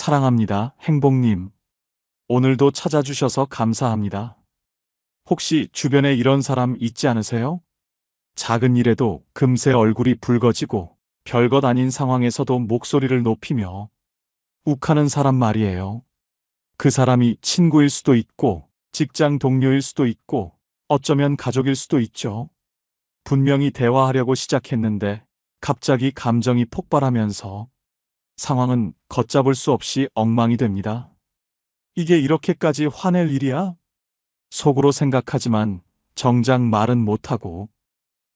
사랑합니다, 행복님. 오늘도 찾아주셔서 감사합니다. 혹시 주변에 이런 사람 있지 않으세요? 작은 일에도 금세 얼굴이 붉어지고 별것 아닌 상황에서도 목소리를 높이며 욱하는 사람 말이에요. 그 사람이 친구일 수도 있고 직장 동료일 수도 있고 어쩌면 가족일 수도 있죠. 분명히 대화하려고 시작했는데 갑자기 감정이 폭발하면서 상황은 걷잡을 수 없이 엉망이 됩니다. 이게 이렇게까지 화낼 일이야? 속으로 생각하지만 정작 말은 못하고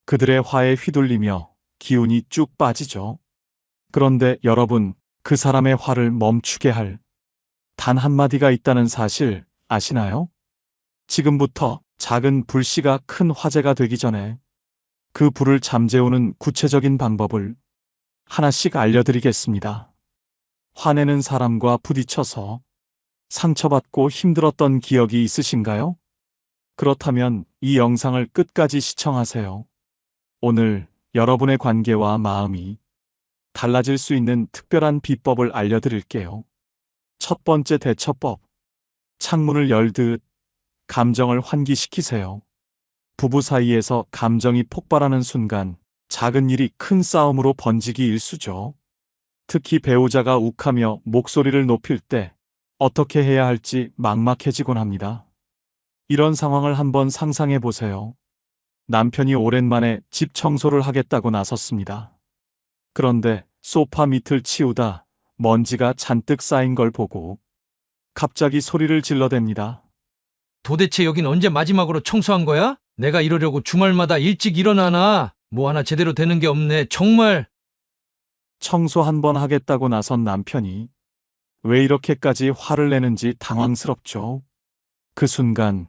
그들의 화에 휘둘리며 기운이 쭉 빠지죠. 그런데 여러분, 그 사람의 화를 멈추게 할 단 한마디가 있다는 사실 아시나요? 지금부터 작은 불씨가 큰 화재가 되기 전에 그 불을 잠재우는 구체적인 방법을 하나씩 알려드리겠습니다. 화내는 사람과 부딪혀서 상처받고 힘들었던 기억이 있으신가요? 그렇다면 이 영상을 끝까지 시청하세요. 오늘 여러분의 관계와 마음이 달라질 수 있는 특별한 비법을 알려드릴게요. 첫 번째 대처법. 창문을 열듯 감정을 환기시키세요. 부부 사이에서 감정이 폭발하는 순간 작은 일이 큰 싸움으로 번지기 일쑤죠. 특히 배우자가 욱하며 목소리를 높일 때 어떻게 해야 할지 막막해지곤 합니다. 이런 상황을 한번 상상해 보세요. 남편이 오랜만에 집 청소를 하겠다고 나섰습니다. 그런데 소파 밑을 치우다 먼지가 잔뜩 쌓인 걸 보고 갑자기 소리를 질러댑니다. 도대체 여긴 언제 마지막으로 청소한 거야? 내가 이러려고 주말마다 일찍 일어나나? 뭐 하나 제대로 되는 게 없네. 정말. 청소 한 번 하겠다고 나선 남편이 왜 이렇게까지 화를 내는지 당황스럽죠. 그 순간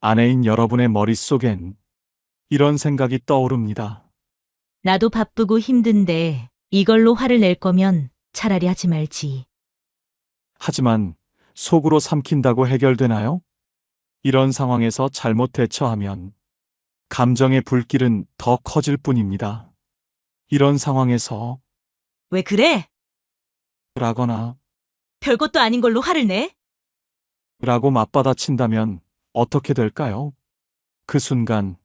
아내인 여러분의 머릿속엔 이런 생각이 떠오릅니다. 나도 바쁘고 힘든데 이걸로 화를 낼 거면 차라리 하지 말지. 하지만 속으로 삼킨다고 해결되나요? 이런 상황에서 잘못 대처하면 감정의 불길은 더 커질 뿐입니다. 이런 상황에서 왜 그래? 라거나 별것도 아닌 걸로 화를 내? 라고 맞받아친다면 어떻게 될까요? 그 순간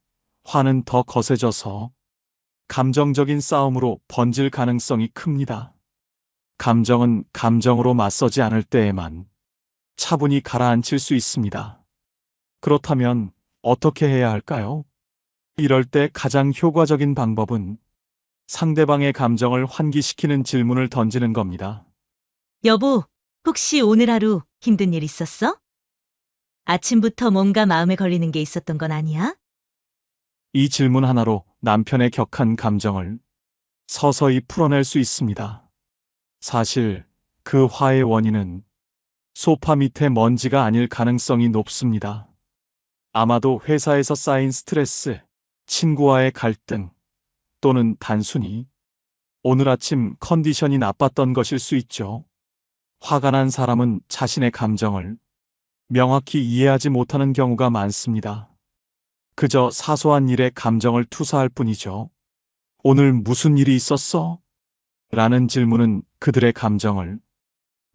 화는 더 거세져서 감정적인 싸움으로 번질 가능성이 큽니다. 감정은 감정으로 맞서지 않을 때에만 차분히 가라앉힐 수 있습니다. 그렇다면 어떻게 해야 할까요? 이럴 때 가장 효과적인 방법은 상대방의 감정을 환기시키는 질문을 던지는 겁니다. 여보, 혹시 오늘 하루 힘든 일 있었어? 아침부터 뭔가 마음에 걸리는 게 있었던 건 아니야? 이 질문 하나로 남편의 격한 감정을 서서히 풀어낼 수 있습니다. 사실 그 화의 원인은 소파 밑에 먼지가 아닐 가능성이 높습니다. 아마도 회사에서 쌓인 스트레스, 친구와의 갈등, 또는 단순히 오늘 아침 컨디션이 나빴던 것일 수 있죠. 화가 난 사람은 자신의 감정을 명확히 이해하지 못하는 경우가 많습니다. 그저 사소한 일에 감정을 투사할 뿐이죠. 오늘 무슨 일이 있었어? 라는 질문은 그들의 감정을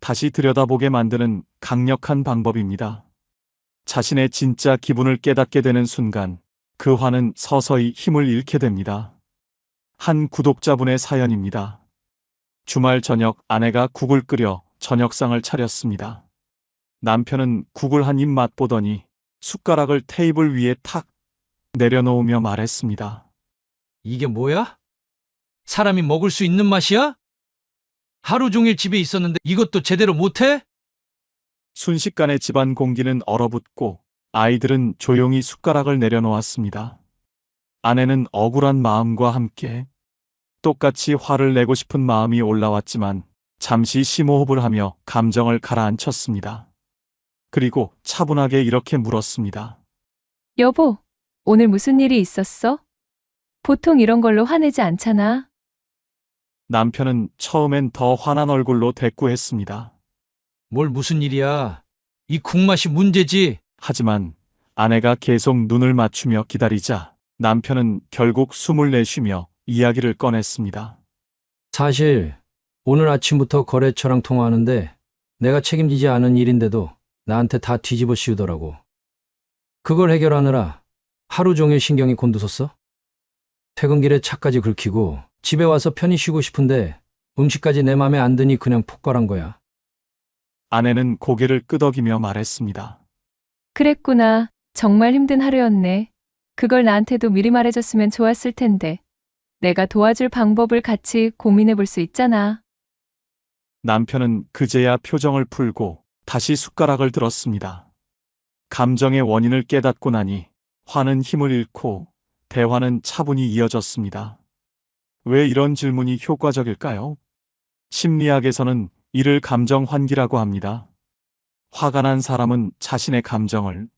다시 들여다보게 만드는 강력한 방법입니다. 자신의 진짜 기분을 깨닫게 되는 순간 그 화는 서서히 힘을 잃게 됩니다. 한 구독자분의 사연입니다. 주말 저녁 아내가 국을 끓여 저녁상을 차렸습니다. 남편은 국을 한 입 맛보더니 숟가락을 테이블 위에 탁 내려놓으며 말했습니다. 이게 뭐야? 사람이 먹을 수 있는 맛이야? 하루 종일 집에 있었는데 이것도 제대로 못해? 순식간에 집안 공기는 얼어붙고 아이들은 조용히 숟가락을 내려놓았습니다. 아내는 억울한 마음과 함께 똑같이 화를 내고 싶은 마음이 올라왔지만 잠시 심호흡을 하며 감정을 가라앉혔습니다. 그리고 차분하게 이렇게 물었습니다. 여보, 오늘 무슨 일이 있었어? 보통 이런 걸로 화내지 않잖아. 남편은 처음엔 더 화난 얼굴로 대꾸했습니다. 뭘 무슨 일이야? 이 국맛이 문제지. 하지만 아내가 계속 눈을 맞추며 기다리자 남편은 결국 숨을 내쉬며 이야기를 꺼냈습니다. 사실 오늘 아침부터 거래처랑 통화하는데 내가 책임지지 않은 일인데도 나한테 다 뒤집어 씌우더라고. 그걸 해결하느라 하루 종일 신경이 곤두섰어? 퇴근길에 차까지 긁히고 집에 와서 편히 쉬고 싶은데 음식까지 내 맘에 안 드니 그냥 폭발한 거야. 아내는 고개를 끄덕이며 말했습니다. 그랬구나. 정말 힘든 하루였네. 그걸 나한테도 미리 말해줬으면 좋았을 텐데. 내가 도와줄 방법을 같이 고민해 볼 수 있잖아. 남편은 그제야 표정을 풀고 다시 숟가락을 들었습니다. 감정의 원인을 깨닫고 나니 화는 힘을 잃고 대화는 차분히 이어졌습니다. 왜 이런 질문이 효과적일까요? 심리학에서는 이를 감정 환기라고 합니다. 화가 난 사람은 자신의 감정을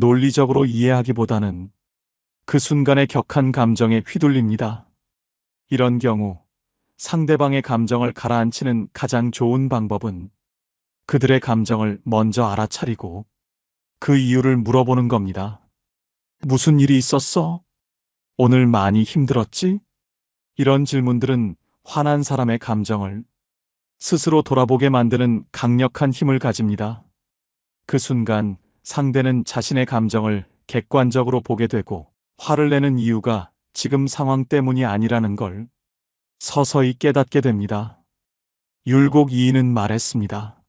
논리적으로 이해하기보다는 그 순간의 격한 감정에 휘둘립니다. 이런 경우 상대방의 감정을 가라앉히는 가장 좋은 방법은 그들의 감정을 먼저 알아차리고 그 이유를 물어보는 겁니다. 무슨 일이 있었어? 오늘 많이 힘들었지? 이런 질문들은 화난 사람의 감정을 스스로 돌아보게 만드는 강력한 힘을 가집니다. 그 순간 상대는 자신의 감정을 객관적으로 보게 되고 화를 내는 이유가 지금 상황 때문이 아니라는 걸 서서히 깨닫게 됩니다. 율곡 이인은 말했습니다.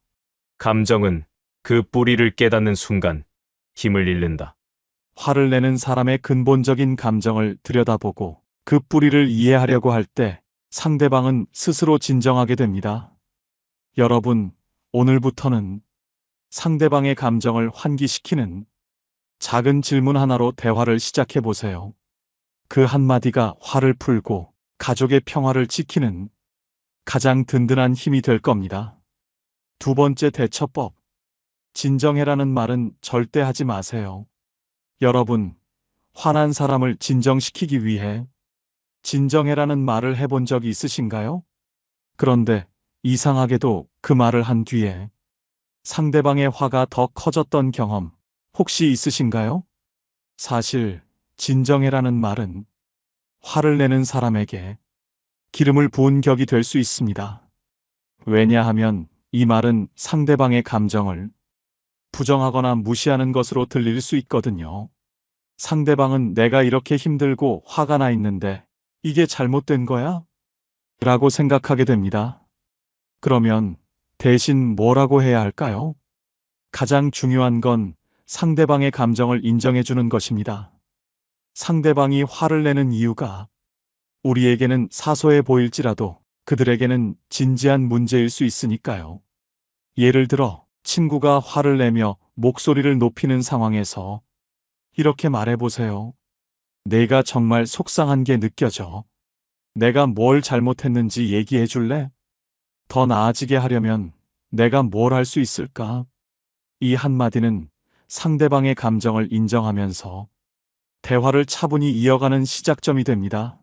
감정은 그 뿌리를 깨닫는 순간 힘을 잃는다. 화를 내는 사람의 근본적인 감정을 들여다보고 그 뿌리를 이해하려고 할 때 상대방은 스스로 진정하게 됩니다. 여러분, 오늘부터는 상대방의 감정을 환기시키는 작은 질문 하나로 대화를 시작해 보세요. 그 한마디가 화를 풀고 가족의 평화를 지키는 가장 든든한 힘이 될 겁니다. 두 번째 대처법. 진정해라는 말은 절대 하지 마세요. 여러분, 화난 사람을 진정시키기 위해 진정해라는 말을 해본 적이 있으신가요? 그런데 이상하게도 그 말을 한 뒤에 상대방의 화가 더 커졌던 경험 혹시 있으신가요? 사실 진정해라는 말은 화를 내는 사람에게 기름을 부은 격이 될 수 있습니다. 왜냐하면 이 말은 상대방의 감정을 부정하거나 무시하는 것으로 들릴 수 있거든요. 상대방은 내가 이렇게 힘들고 화가 나 있는데 이게 잘못된 거야? 라고 생각하게 됩니다. 그러면 대신 뭐라고 해야 할까요? 가장 중요한 건 상대방의 감정을 인정해 주는 것입니다. 상대방이 화를 내는 이유가 우리에게는 사소해 보일지라도 그들에게는 진지한 문제일 수 있으니까요. 예를 들어 친구가 화를 내며 목소리를 높이는 상황에서 이렇게 말해보세요. 내가 정말 속상한 게 느껴져. 내가 뭘 잘못했는지 얘기해 줄래? 더 나아지게 하려면 내가 뭘 할 수 있을까? 이 한마디는 상대방의 감정을 인정하면서 대화를 차분히 이어가는 시작점이 됩니다.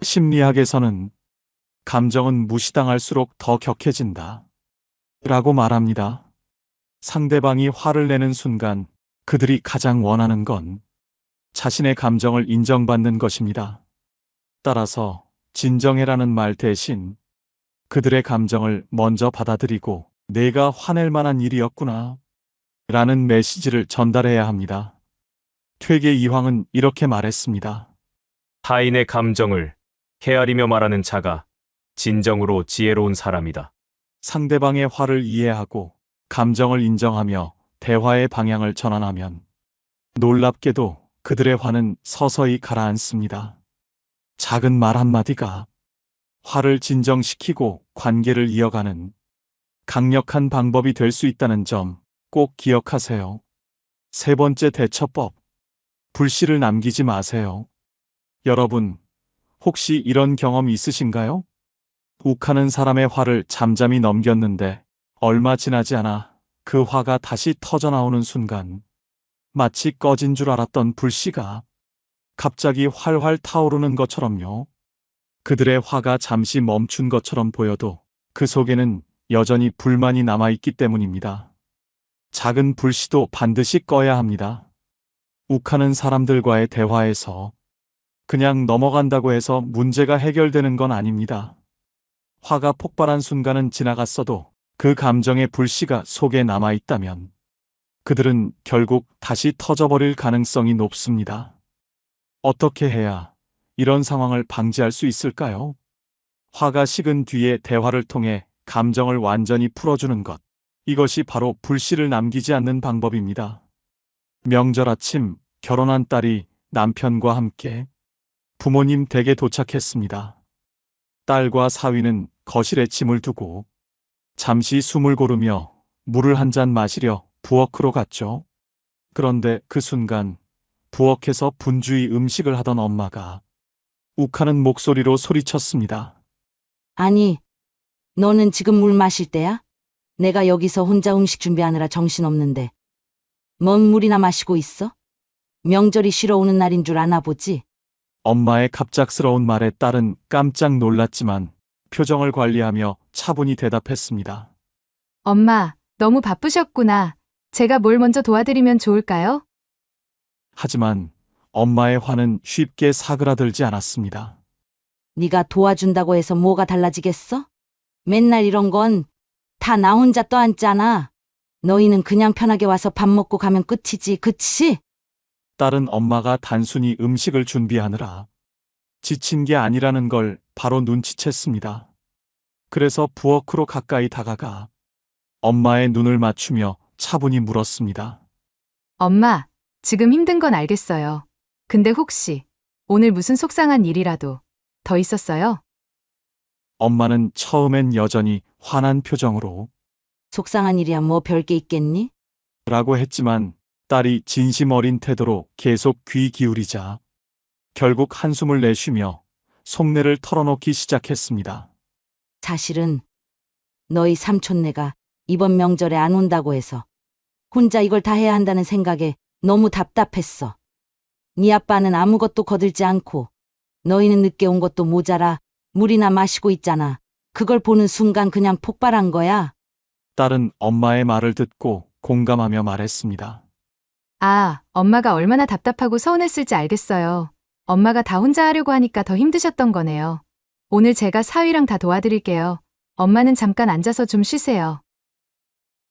심리학에서는 감정은 무시당할수록 더 격해진다. 라고 말합니다. 상대방이 화를 내는 순간 그들이 가장 원하는 건 자신의 감정을 인정받는 것입니다. 따라서 진정해라는 말 대신 그들의 감정을 먼저 받아들이고 내가 화낼 만한 일이었구나 라는 메시지를 전달해야 합니다. 퇴계 이황은 이렇게 말했습니다. 타인의 감정을 헤아리며 말하는 자가 진정으로 지혜로운 사람이다. 상대방의 화를 이해하고 감정을 인정하며 대화의 방향을 전환하면 놀랍게도 그들의 화는 서서히 가라앉습니다. 작은 말 한마디가 화를 진정시키고 관계를 이어가는 강력한 방법이 될 수 있다는 점 꼭 기억하세요. 세 번째 대처법. 불씨를 남기지 마세요. 여러분, 혹시 이런 경험 있으신가요? 욱하는 사람의 화를 잠잠히 넘겼는데 얼마 지나지 않아 그 화가 다시 터져 나오는 순간 마치 꺼진 줄 알았던 불씨가 갑자기 활활 타오르는 것처럼요. 그들의 화가 잠시 멈춘 것처럼 보여도 그 속에는 여전히 불만이 남아있기 때문입니다. 작은 불씨도 반드시 꺼야 합니다. 욱하는 사람들과의 대화에서 그냥 넘어간다고 해서 문제가 해결되는 건 아닙니다. 화가 폭발한 순간은 지나갔어도 그 감정의 불씨가 속에 남아 있다면 그들은 결국 다시 터져버릴 가능성이 높습니다. 어떻게 해야 이런 상황을 방지할 수 있을까요? 화가 식은 뒤에 대화를 통해 감정을 완전히 풀어주는 것. 이것이 바로 불씨를 남기지 않는 방법입니다. 명절 아침 결혼한 딸이 남편과 함께 부모님 댁에 도착했습니다. 딸과 사위는 거실에 짐을 두고 잠시 숨을 고르며 물을 한 잔 마시려 부엌으로 갔죠. 그런데 그 순간 부엌에서 분주히 음식을 하던 엄마가 욱하는 목소리로 소리쳤습니다. 아니, 너는 지금 물 마실 때야? 내가 여기서 혼자 음식 준비하느라 정신없는데. 뭔 물이나 마시고 있어? 명절이 쉬러 오는 날인 줄 아나 보지? 엄마의 갑작스러운 말에 딸은 깜짝 놀랐지만 표정을 관리하며 차분히 대답했습니다. 엄마, 너무 바쁘셨구나. 제가 뭘 먼저 도와드리면 좋을까요? 하지만 엄마의 화는 쉽게 사그라들지 않았습니다. 네가 도와준다고 해서 뭐가 달라지겠어? 맨날 이런 건 다 나 혼자 떠안잖아. 너희는 그냥 편하게 와서 밥 먹고 가면 끝이지, 그치? 딸은 엄마가 단순히 음식을 준비하느라 지친 게 아니라는 걸 바로 눈치챘습니다. 그래서 부엌으로 가까이 다가가 엄마의 눈을 맞추며 차분히 물었습니다. 엄마, 지금 힘든 건 알겠어요. 근데 혹시 오늘 무슨 속상한 일이라도 더 있었어요? 엄마는 처음엔 여전히 화난 표정으로 속상한 일이야 뭐 별게 있겠니? 라고 했지만 딸이 진심 어린 태도로 계속 귀 기울이자 결국 한숨을 내쉬며 속내를 털어놓기 시작했습니다. 사실은 너희 삼촌네가 이번 명절에 안 온다고 해서 혼자 이걸 다 해야 한다는 생각에 너무 답답했어. 네 아빠는 아무것도 거들지 않고 너희는 늦게 온 것도 모자라 물이나 마시고 있잖아. 그걸 보는 순간 그냥 폭발한 거야. 딸은 엄마의 말을 듣고 공감하며 말했습니다. 아, 엄마가 얼마나 답답하고 서운했을지 알겠어요. 엄마가 다 혼자 하려고 하니까 더 힘드셨던 거네요. 오늘 제가 사위랑 다 도와드릴게요. 엄마는 잠깐 앉아서 좀 쉬세요.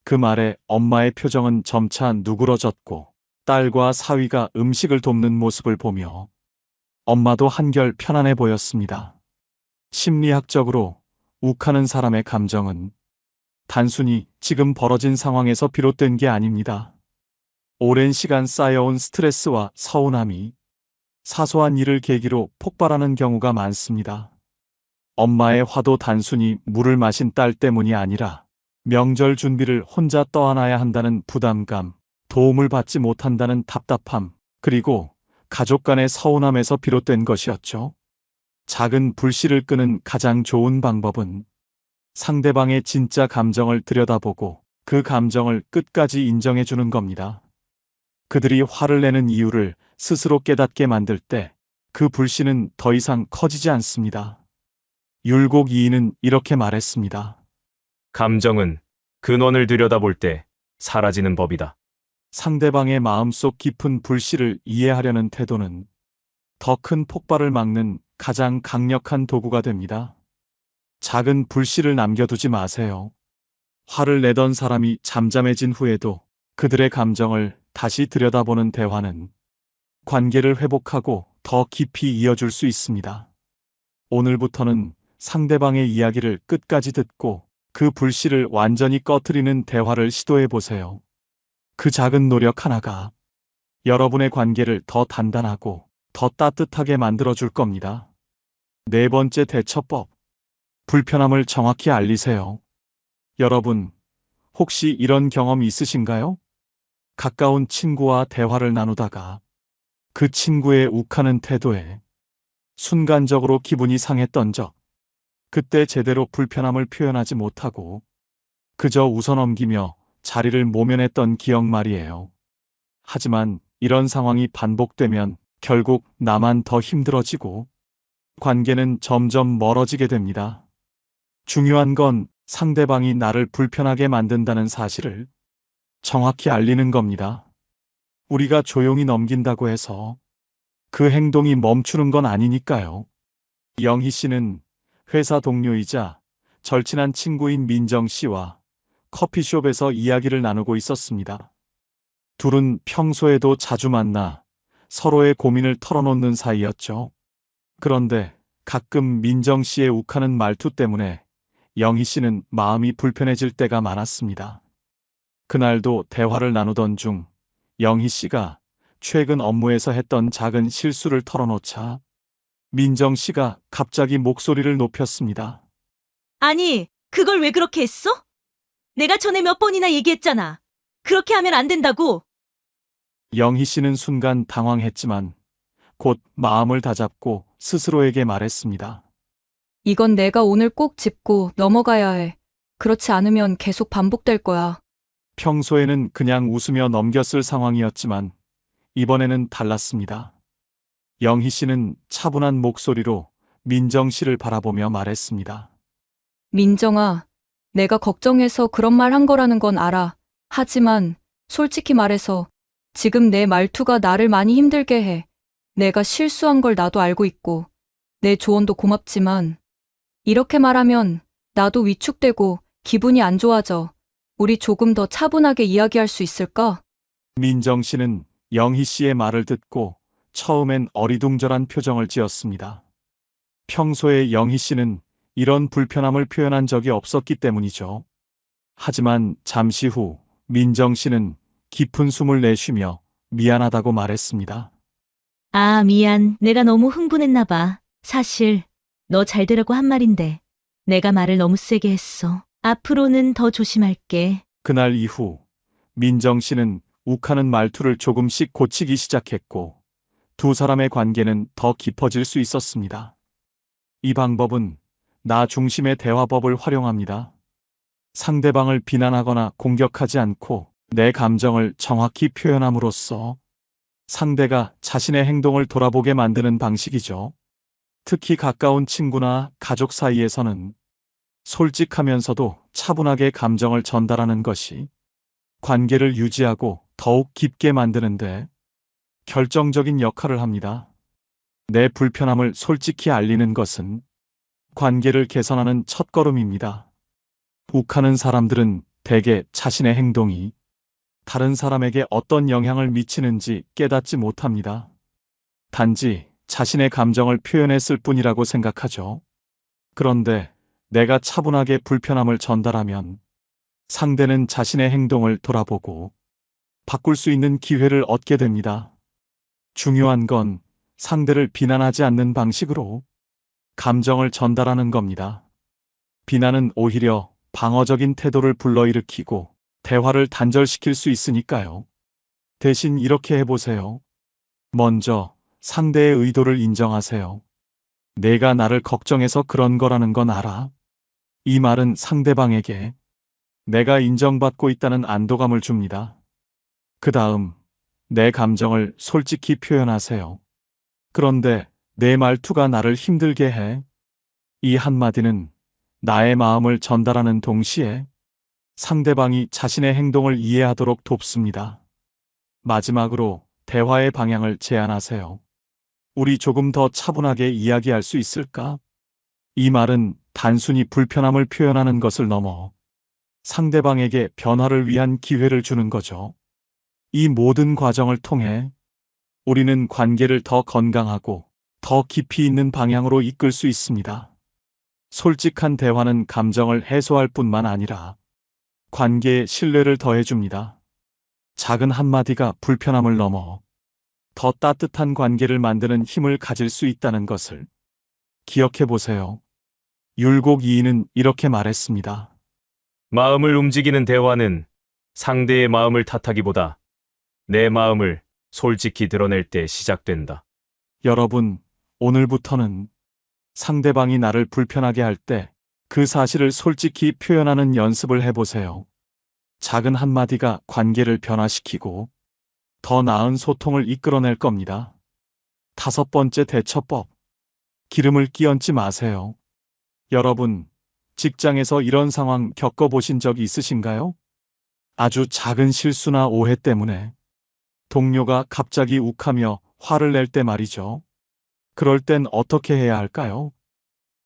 그 말에 엄마의 표정은 점차 누그러졌고 딸과 사위가 음식을 돕는 모습을 보며 엄마도 한결 편안해 보였습니다. 심리학적으로 욱하는 사람의 감정은 단순히 지금 벌어진 상황에서 비롯된 게 아닙니다. 오랜 시간 쌓여온 스트레스와 서운함이 사소한 일을 계기로 폭발하는 경우가 많습니다. 엄마의 화도 단순히 물을 마신 딸 때문이 아니라 명절 준비를 혼자 떠안아야 한다는 부담감, 도움을 받지 못한다는 답답함, 그리고 가족 간의 서운함에서 비롯된 것이었죠. 작은 불씨를 끄는 가장 좋은 방법은 상대방의 진짜 감정을 들여다보고 그 감정을 끝까지 인정해 주는 겁니다. 그들이 화를 내는 이유를 스스로 깨닫게 만들 때 그 불씨는 더 이상 커지지 않습니다. 율곡 이인은 이렇게 말했습니다. 감정은 근원을 들여다볼 때 사라지는 법이다. 상대방의 마음속 깊은 불씨를 이해하려는 태도는 더 큰 폭발을 막는 가장 강력한 도구가 됩니다. 작은 불씨를 남겨두지 마세요. 화를 내던 사람이 잠잠해진 후에도 그들의 감정을 다시 들여다보는 대화는 관계를 회복하고 더 깊이 이어줄 수 있습니다. 오늘부터는 상대방의 이야기를 끝까지 듣고 그 불씨를 완전히 꺼트리는 대화를 시도해 보세요. 그 작은 노력 하나가 여러분의 관계를 더 단단하고 더 따뜻하게 만들어 줄 겁니다. 네 번째 대처법. 불편함을 정확히 알리세요. 여러분, 혹시 이런 경험 있으신가요? 가까운 친구와 대화를 나누다가 그 친구의 욱하는 태도에 순간적으로 기분이 상했던 적. 그때 제대로 불편함을 표현하지 못하고 그저 웃어넘기며 자리를 모면했던 기억 말이에요. 하지만 이런 상황이 반복되면 결국 나만 더 힘들어지고 관계는 점점 멀어지게 됩니다. 중요한 건 상대방이 나를 불편하게 만든다는 사실을 정확히 알리는 겁니다. 우리가 조용히 넘긴다고 해서 그 행동이 멈추는 건 아니니까요. 영희 씨는 회사 동료이자 절친한 친구인 민정 씨와 커피숍에서 이야기를 나누고 있었습니다. 둘은 평소에도 자주 만나 서로의 고민을 털어놓는 사이였죠. 그런데 가끔 민정 씨의 욱하는 말투 때문에 영희 씨는 마음이 불편해질 때가 많았습니다. 그날도 대화를 나누던 중 영희 씨가 최근 업무에서 했던 작은 실수를 털어놓자 민정 씨가 갑자기 목소리를 높였습니다. 아니, 그걸 왜 그렇게 했어? 내가 전에 몇 번이나 얘기했잖아. 그렇게 하면 안 된다고. 영희 씨는 순간 당황했지만 곧 마음을 다잡고 스스로에게 말했습니다. 이건 내가 오늘 꼭 짚고 넘어가야 해. 그렇지 않으면 계속 반복될 거야. 평소에는 그냥 웃으며 넘겼을 상황이었지만 이번에는 달랐습니다. 영희 씨는 차분한 목소리로 민정 씨를 바라보며 말했습니다. 민정아, 내가 걱정해서 그런 말 한 거라는 건 알아. 하지만 솔직히 말해서 지금 내 말투가 나를 많이 힘들게 해. 내가 실수한 걸 나도 알고 있고 내 조언도 고맙지만 이렇게 말하면 나도 위축되고 기분이 안 좋아져. 우리 조금 더 차분하게 이야기할 수 있을까? 민정 씨는 영희 씨의 말을 듣고 처음엔 어리둥절한 표정을 지었습니다. 평소에 영희 씨는 이런 불편함을 표현한 적이 없었기 때문이죠. 하지만 잠시 후 민정 씨는 깊은 숨을 내쉬며 미안하다고 말했습니다. 아, 미안. 내가 너무 흥분했나 봐. 사실 너 잘 되라고 한 말인데 내가 말을 너무 세게 했어. 앞으로는 더 조심할게. 그날 이후 민정 씨는 욱하는 말투를 조금씩 고치기 시작했고 두 사람의 관계는 더 깊어질 수 있었습니다. 이 방법은 나 중심의 대화법을 활용합니다. 상대방을 비난하거나 공격하지 않고 내 감정을 정확히 표현함으로써 상대가 자신의 행동을 돌아보게 만드는 방식이죠. 특히 가까운 친구나 가족 사이에서는 솔직하면서도 차분하게 감정을 전달하는 것이 관계를 유지하고 더욱 깊게 만드는데 결정적인 역할을 합니다. 내 불편함을 솔직히 알리는 것은 관계를 개선하는 첫걸음입니다. 욱하는 사람들은 대개 자신의 행동이 다른 사람에게 어떤 영향을 미치는지 깨닫지 못합니다. 단지 자신의 감정을 표현했을 뿐이라고 생각하죠. 그런데 내가 차분하게 불편함을 전달하면 상대는 자신의 행동을 돌아보고 바꿀 수 있는 기회를 얻게 됩니다. 중요한 건 상대를 비난하지 않는 방식으로 감정을 전달하는 겁니다. 비난은 오히려 방어적인 태도를 불러일으키고 대화를 단절시킬 수 있으니까요. 대신 이렇게 해보세요. 먼저 상대의 의도를 인정하세요. 내가 나를 걱정해서 그런 거라는 건 알아. 이 말은 상대방에게 내가 인정받고 있다는 안도감을 줍니다. 그 다음, 내 감정을 솔직히 표현하세요. 그런데 내 말투가 나를 힘들게 해. 이 한마디는 나의 마음을 전달하는 동시에 상대방이 자신의 행동을 이해하도록 돕습니다. 마지막으로 대화의 방향을 제안하세요. 우리 조금 더 차분하게 이야기할 수 있을까? 이 말은 단순히 불편함을 표현하는 것을 넘어 상대방에게 변화를 위한 기회를 주는 거죠. 이 모든 과정을 통해 우리는 관계를 더 건강하고 더 깊이 있는 방향으로 이끌 수 있습니다. 솔직한 대화는 감정을 해소할 뿐만 아니라 관계에 신뢰를 더해줍니다. 작은 한마디가 불편함을 넘어 더 따뜻한 관계를 만드는 힘을 가질 수 있다는 것을 기억해 보세요. 율곡 이인은 이렇게 말했습니다. 마음을 움직이는 대화는 상대의 마음을 탓하기보다 내 마음을 솔직히 드러낼 때 시작된다. 여러분, 오늘부터는 상대방이 나를 불편하게 할 때 그 사실을 솔직히 표현하는 연습을 해보세요. 작은 한마디가 관계를 변화시키고 더 나은 소통을 이끌어낼 겁니다. 다섯 번째 대처법. 기름을 끼얹지 마세요. 여러분, 직장에서 이런 상황 겪어보신 적 있으신가요? 아주 작은 실수나 오해 때문에 동료가 갑자기 욱하며 화를 낼 때 말이죠. 그럴 땐 어떻게 해야 할까요?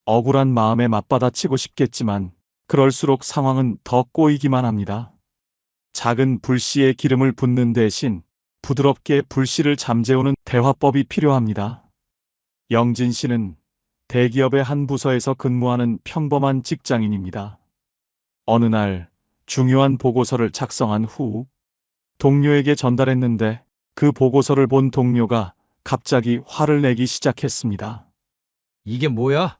억울한 마음에 맞받아치고 싶겠지만 그럴수록 상황은 더 꼬이기만 합니다. 작은 불씨에 기름을 붓는 대신 부드럽게 불씨를 잠재우는 대화법이 필요합니다. 영진 씨는 대기업의 한 부서에서 근무하는 평범한 직장인입니다. 어느 날 중요한 보고서를 작성한 후 동료에게 전달했는데 그 보고서를 본 동료가 갑자기 화를 내기 시작했습니다. 이게 뭐야?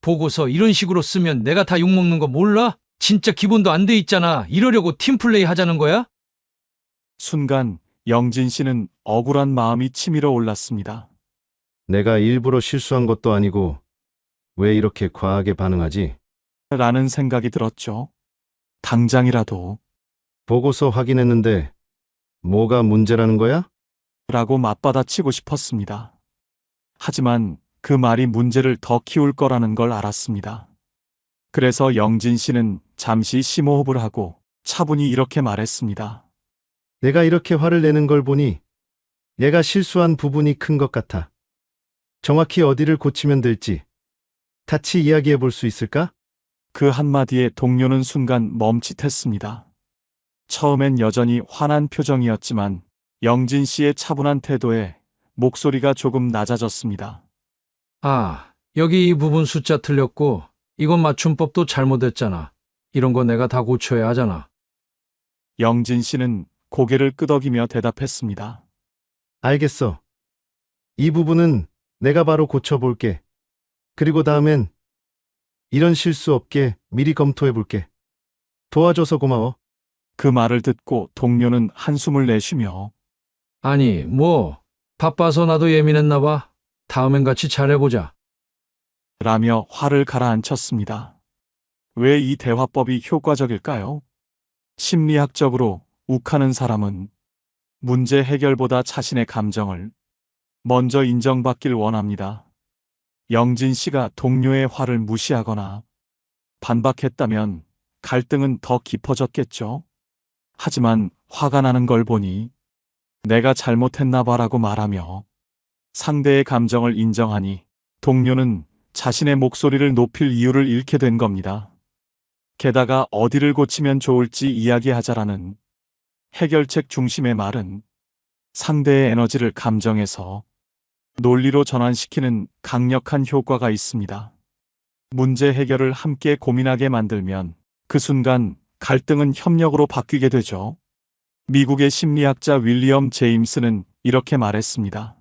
보고서 이런 식으로 쓰면 내가 다 욕먹는 거 몰라? 진짜 기본도 안 돼 있잖아. 이러려고 팀플레이 하자는 거야? 순간 영진 씨는 억울한 마음이 치밀어 올랐습니다. 내가 일부러 실수한 것도 아니고 왜 이렇게 과하게 반응하지? 라는 생각이 들었죠. 당장이라도 보고서 확인했는데 뭐가 문제라는 거야? 라고 맞받아치고 싶었습니다. 하지만 그 말이 문제를 더 키울 거라는 걸 알았습니다. 그래서 영진 씨는 잠시 심호흡을 하고 차분히 이렇게 말했습니다. 내가 이렇게 화를 내는 걸 보니 얘가 실수한 부분이 큰 것 같아. 정확히 어디를 고치면 될지 같이 이야기해 볼 수 있을까? 그 한마디에 동료는 순간 멈칫했습니다. 처음엔 여전히 화난 표정이었지만 영진 씨의 차분한 태도에 목소리가 조금 낮아졌습니다. 아, 여기 이 부분 숫자 틀렸고, 이건 맞춤법도 잘못했잖아. 이런 거 내가 다 고쳐야 하잖아. 영진 씨는 고개를 끄덕이며 대답했습니다. 알겠어. 이 부분은 내가 바로 고쳐볼게. 그리고 다음엔 이런 실수 없게 미리 검토해 볼게. 도와줘서 고마워. 그 말을 듣고 동료는 한숨을 내쉬며 아니, 뭐, 바빠서 나도 예민했나 봐. 다음엔 같이 잘해보자. 라며 화를 가라앉혔습니다. 왜 이 대화법이 효과적일까요? 심리학적으로 욱하는 사람은 문제 해결보다 자신의 감정을 먼저 인정받길 원합니다. 영진 씨가 동료의 화를 무시하거나 반박했다면 갈등은 더 깊어졌겠죠. 하지만 화가 나는 걸 보니 내가 잘못했나 봐라고 말하며 상대의 감정을 인정하니 동료는 자신의 목소리를 높일 이유를 잃게 된 겁니다. 게다가 어디를 고치면 좋을지 이야기하자라는 해결책 중심의 말은 상대의 에너지를 감정에서 논리로 전환시키는 강력한 효과가 있습니다. 문제 해결을 함께 고민하게 만들면 그 순간 갈등은 협력으로 바뀌게 되죠. 미국의 심리학자 윌리엄 제임스는 이렇게 말했습니다.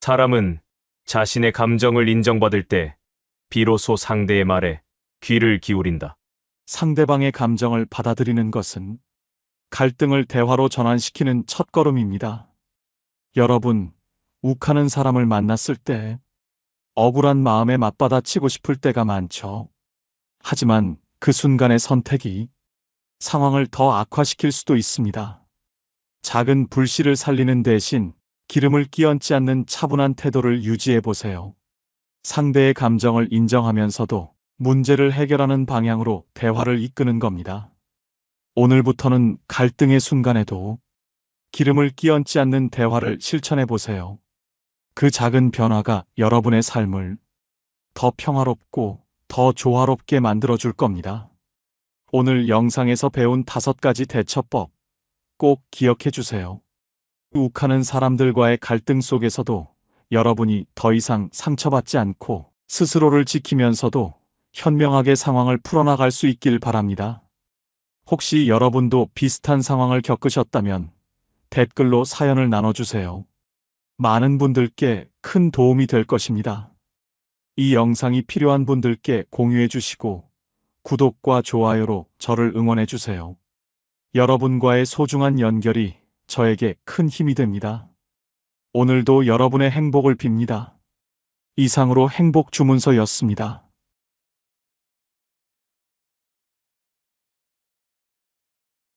사람은 자신의 감정을 인정받을 때 비로소 상대의 말에 귀를 기울인다. 상대방의 감정을 받아들이는 것은 갈등을 대화로 전환시키는 첫걸음입니다. 여러분, 욱하는 사람을 만났을 때 억울한 마음에 맞받아치고 싶을 때가 많죠. 하지만 그 순간의 선택이 상황을 더 악화시킬 수도 있습니다. 작은 불씨를 살리는 대신 기름을 끼얹지 않는 차분한 태도를 유지해 보세요. 상대의 감정을 인정하면서도 문제를 해결하는 방향으로 대화를 이끄는 겁니다. 오늘부터는 갈등의 순간에도 기름을 끼얹지 않는 대화를 실천해 보세요. 그 작은 변화가 여러분의 삶을 더 평화롭고 더 조화롭게 만들어 줄 겁니다. 오늘 영상에서 배운 다섯 가지 대처법 꼭 기억해 주세요. 욱하는 사람들과의 갈등 속에서도 여러분이 더 이상 상처받지 않고 스스로를 지키면서도 현명하게 상황을 풀어나갈 수 있길 바랍니다. 혹시 여러분도 비슷한 상황을 겪으셨다면 댓글로 사연을 나눠주세요. 많은 분들께 큰 도움이 될 것입니다. 이 영상이 필요한 분들께 공유해 주시고 구독과 좋아요로 저를 응원해 주세요. 여러분과의 소중한 연결이 저에게 큰 힘이 됩니다. 오늘도 여러분의 행복을 빕니다. 이상으로 행복 주문서였습니다.